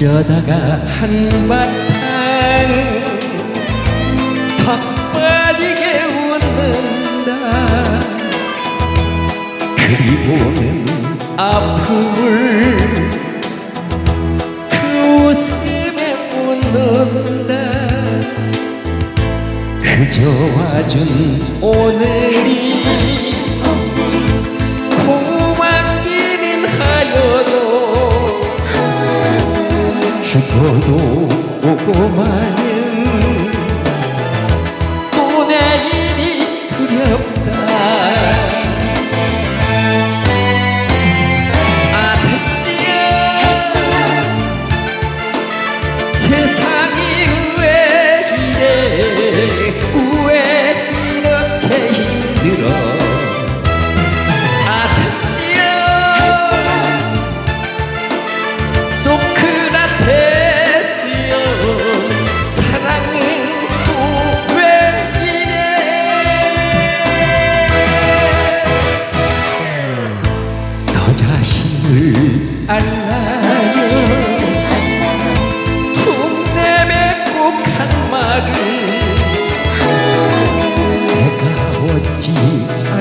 어쩌다가 한바탕 턱 빠지게 웃는다. 그리고는 아픔을 그 웃음에 묻는다. 그저 와준 오늘이 죽어도 오고 마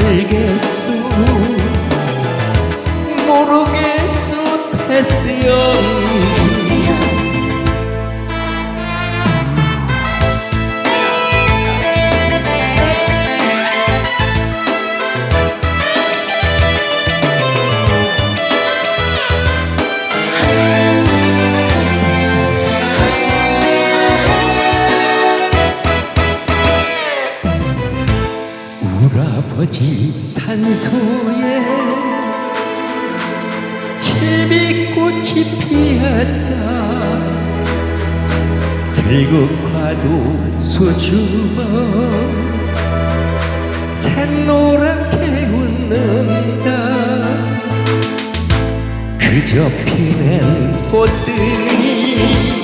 알겠소. 모르겠소 테스요 울아버지 산소에 제비꽃이 피었다. 들국화도 수줍어 샛노랗게 웃는다. 그저 피는 꽃들이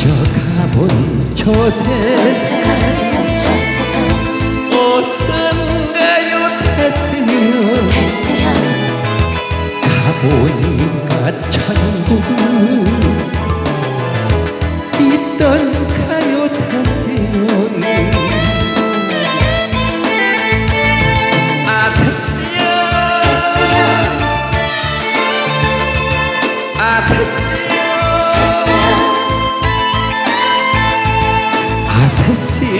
만져가본 저 세상. 어떤가요? 테스요 가보니까 천국은 있던 아 테스요